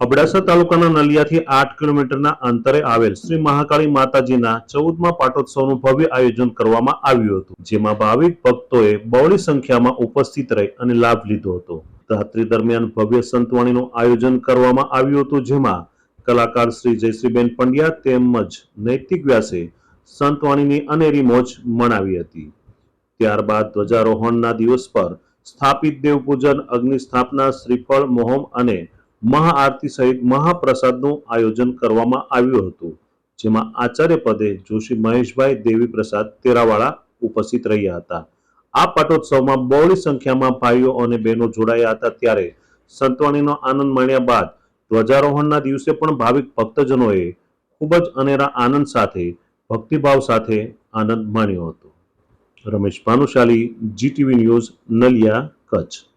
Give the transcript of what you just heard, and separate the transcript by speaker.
Speaker 1: અબડાસા તાલુકાના નલિયાથી આઠ કિલોમીટરના અંતરે આવેલ શ્રી મહાકાળી માતાજીના ચૌદમા પાટોત્સવનું ભવ્ય આયોજન કરવામાં આવ્યું હતું, જેમાં ભાવિક ભક્તોએ બહોળી સંખ્યામાં ઉપસ્થિત રહી અને લાભ લીધો હતો. રાત્રિ દરમિયાન ભવ્ય સંતવાણીનું આયોજન કરવામાં આવ્યું હતું, જેમાં કલાકાર શ્રી જયશ્રીબેન પંડ્યા તેમજ નૈતિક વ્યાસે સંતવાણીની અનેરી મોજ મનાવી હતી. ત્યારબાદ ધ્વજારોહણના દિવસ પર સ્થાપિત દેવપૂજન અગ્નિ સ્થાપના શ્રીફળ, મોહમ અને મહાઆરતી સહિત મહાપ્રસાદનું આયોજન કરવામાં આવ્યું હતું, જેમાં આચાર્ય પદે જોશી મહેશભાઈ દેવી પ્રસાદ તેરાવાળા ઉપસ્થિત રહ્યા હતા. આ પાટોત્સવમાં બહોળી સંખ્યામાં ભાઈઓ અને બહેનો જોડાયા હતા ત્યારે સંતવાણીનો આનંદ માણ્યા બાદ ધ્વજારોહણના દિવસે પણ ભાવિક ભક્તજનોએ ખૂબ જ અનેરા આનંદ સાથે, ભક્તિભાવ સાથે આનંદ માણ્યો હતો. Ramesh Bhanushali G TV news, Naliya, Kutch.